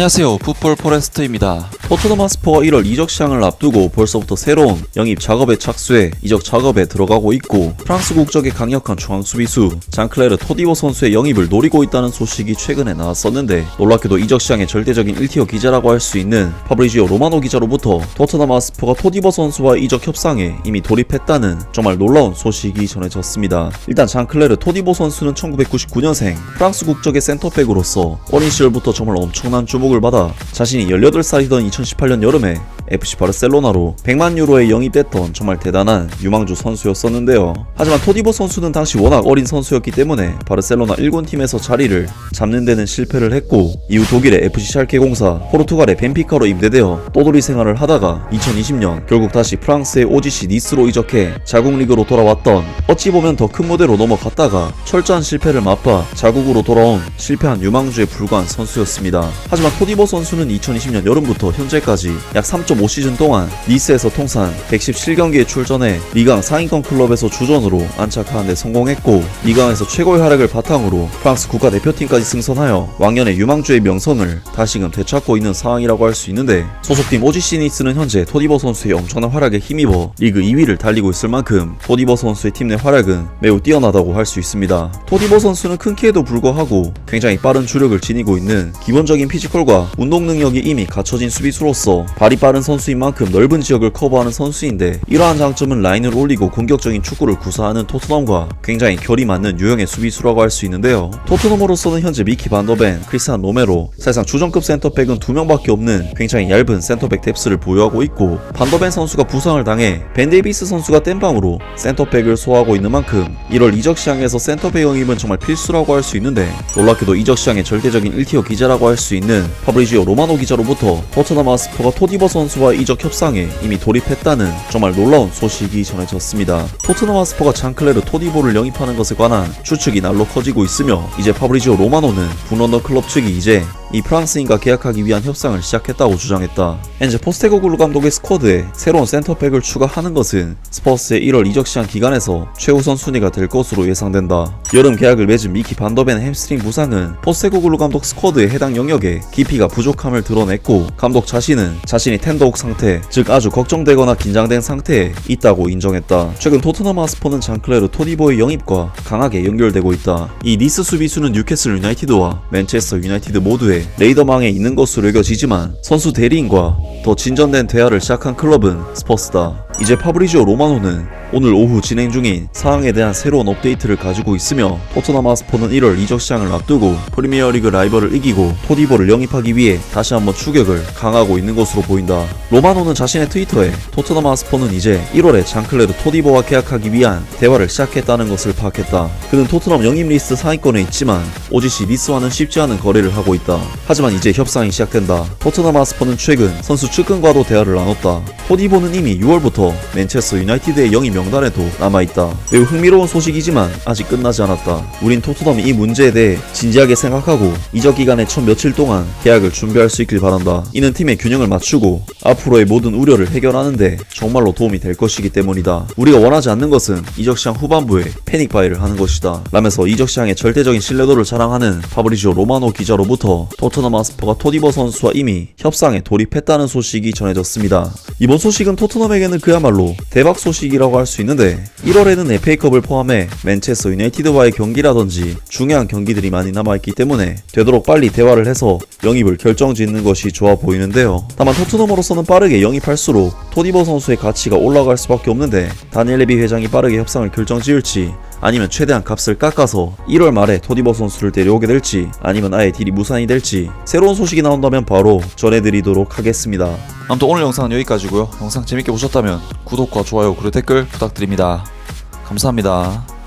안녕하세요. 풋볼 포레스트입니다. 토트넘 하스퍼가 1월 이적 시장을 앞두고 벌써부터 새로운 영입 작업에 착수해 이적 작업에 들어가고 있고 프랑스 국적의 강력한 중앙 수비수 장클레르 토디보 선수의 영입을 노리고 있다는 소식이 최근에 나왔었는데 놀랍게도 이적 시장의 절대적인 1티어 기자라고 할 수 있는 파브리지오 로마노 기자로부터 토트넘 하스퍼가 토디보 선수와 이적 협상에 이미 돌입했다는 정말 놀라운 소식이 전해졌습니다. 일단 장클레르 토디보 선수는 1999년생 프랑스 국적의 센터백으로서 어린 시절부터 정말 엄청난 주목을 받아 자신이 18살이던 2018년 여름에 FC 바르셀로나로 100만 유로에 영입됐던 정말 대단한 유망주 선수였었는데요. 하지만 토디보 선수는 당시 워낙 어린 선수였기 때문에 바르셀로나 1군 팀에서 자리를 잡는 데는 실패를 했고 이후 독일의 FC 샬케 공사, 포르투갈의 벤피카로 임대되어 또돌이 생활을 하다가 2020년 결국 다시 프랑스의 OGC 니스로 이적해 자국 리그로 돌아왔던 어찌 보면 더 큰 무대로 넘어갔다가 철저한 실패를 맛봐 자국으로 돌아온 실패한 유망주에 불과한 선수였습니다. 하지만 토디보 선수는 2020년 여름부터 현재까지 약 3.5시즌 동안 니스에서 통산 117경기에 출전해 리강 상위권 클럽에서 주전으로 안착하는 데 성공했고 리강에서 최고의 활약을 바탕으로 프랑스 국가대표팀까지 승선하여 왕년의 유망주의 명성을 다시금 되찾고 있는 상황이라고 할 수 있는데 소속팀 오지시 니스는 현재 토디버 선수의 엄청난 활약에 힘입어 리그 2위를 달리고 있을 만큼 토디버 선수의 팀 내 활약은 매우 뛰어나다고 할 수 있습니다. 토디버 선수는 큰 키에도 불구하고 굉장히 빠른 주력을 지니고 있는 기본적인 피지컬과 운동 능력이 이미 갖춰진 수비수로서 발이 빠른 선수인 만큼 넓은 지역을 커버하는 선수인데 이러한 장점은 라인을 올리고 공격적인 축구를 구사하는 토트넘과 굉장히 결이 맞는 유형의 수비수라고 할 수 있는데요. 토트넘으로서는 현재 미키 반더벤, 크리스한 로메로 사실상 주전급 센터백은 두 명밖에 없는 굉장히 얇은 센터백 뎁스를 보유하고 있고 반더벤 선수가 부상을 당해 벤 데이비스 선수가 땜방으로 센터백을 소화하고 있는 만큼 1월 이적 시장에서 센터백 영입은 정말 필수라고 할 수 있는데 놀랍게도 이적 시장의 절대적인 1티어 기자라고 할 수 있는 파브리지오 로마노 기자로부터 토트넘 아스퍼가 토디버 선수 와 이적 협상에 이미 돌입했다는 정말 놀라운 소식이 전해졌습니다. 토트넘 아스퍼가 장클레르 토디보를 영입하는 것에 관한 추측이 날로 커지고 있으며 이제 파브리지오 로마노는 북런던 클럽 측이 이제 이 프랑스인과 계약하기 위한 협상을 시작했다고 주장했다. 현재 포스테고글루 감독의 스쿼드에 새로운 센터백을 추가하는 것은 스퍼스의 1월 이적 시장 기간에서 최우선 순위가 될 것으로 예상된다. 여름 계약을 맺은 미키 반더벤의 햄스트링 부상은 포스테고글루 감독 스쿼드의 해당 영역에 깊이가 부족함을 드러냈고 감독 자신은 자신이 텐더옥 상태, 즉 아주 걱정되거나 긴장된 상태에 있다고 인정했다. 최근 토트넘 하스퍼는 장클레르 토디보의 영입과 강하게 연결되고 있다. 이 니스 수비수는 뉴캐슬 유나이티드와 맨체스터 유나이티드 모두 의 레이더망에 있는 것으로 여겨지지만 선수 대리인과 더 진전된 대화를 시작한 클럽은 스퍼스다. 이제 파브리지오 로마노는 오늘 오후 진행 중인 사항에 대한 새로운 업데이트를 가지고 있으며 토트넘 하스퍼는 1월 이적 시장을 앞두고 프리미어리그 라이벌을 이기고 토디보를 영입하기 위해 다시 한번 추격을 강하고 있는 것으로 보인다. 로마노는 자신의 트위터에 토트넘 하스퍼는 이제 1월에 장클레르 토디보와 계약하기 위한 대화를 시작했다는 것을 파악했다. 그는 토트넘 영입 리스트 상위권에 있지만 오지시 니스와는 쉽지 않은 거래를 하고 있다. 하지만 이제 협상이 시작된다. 토트넘 하스퍼는 최근 선수 측근과도 대화를 나눴다. 토디보는 이미 6월부터 맨체스터 유나이티드의 영입 명단에도 남아있다. 매우 흥미로운 소식이지만 아직 끝나지 않았다. 우린 토트넘이 이 문제에 대해 진지하게 생각하고 이적 기간의 첫 며칠 동안 계약을 준비할 수 있길 바란다. 이는 팀의 균형을 맞추고 앞으로의 모든 우려를 해결하는데 정말로 도움이 될 것이기 때문이다. 우리가 원하지 않는 것은 이적 시장 후반부에 패닉 바이를 하는 것이다. 라면서 이적 시장의 절대적인 신뢰도를 자랑하는 파브리지오 로마노 기자로부터 토트넘 아스퍼가 토디버 선수와 이미 협상에 돌입했다는 소식이 전해졌습니다. 이번 소식은 토트넘에게는 그 야말로 대박 소식이라고 할 수 있는데 1월에는 FA컵을 포함해 맨체스터 유나이티드와의 경기라든지 중요한 경기들이 많이 남아있기 때문에 되도록 빨리 대화를 해서 영입을 결정짓는 것이 좋아 보이는데요. 다만 토트넘으로서는 빠르게 영입할수록 토디버 선수의 가치가 올라갈 수밖에 없는데 다니엘 레비 회장이 빠르게 협상을 결정지을지 아니면 최대한 값을 깎아서 1월 말에 토디버 선수를 데려오게 될지 아니면 아예 딜이 무산이 될지 새로운 소식이 나온다면 바로 전해드리도록 하겠습니다. 아무튼 오늘 영상은 여기까지고요. 영상 재밌게 보셨다면 구독과 좋아요 그리고 댓글 부탁드립니다. 감사합니다.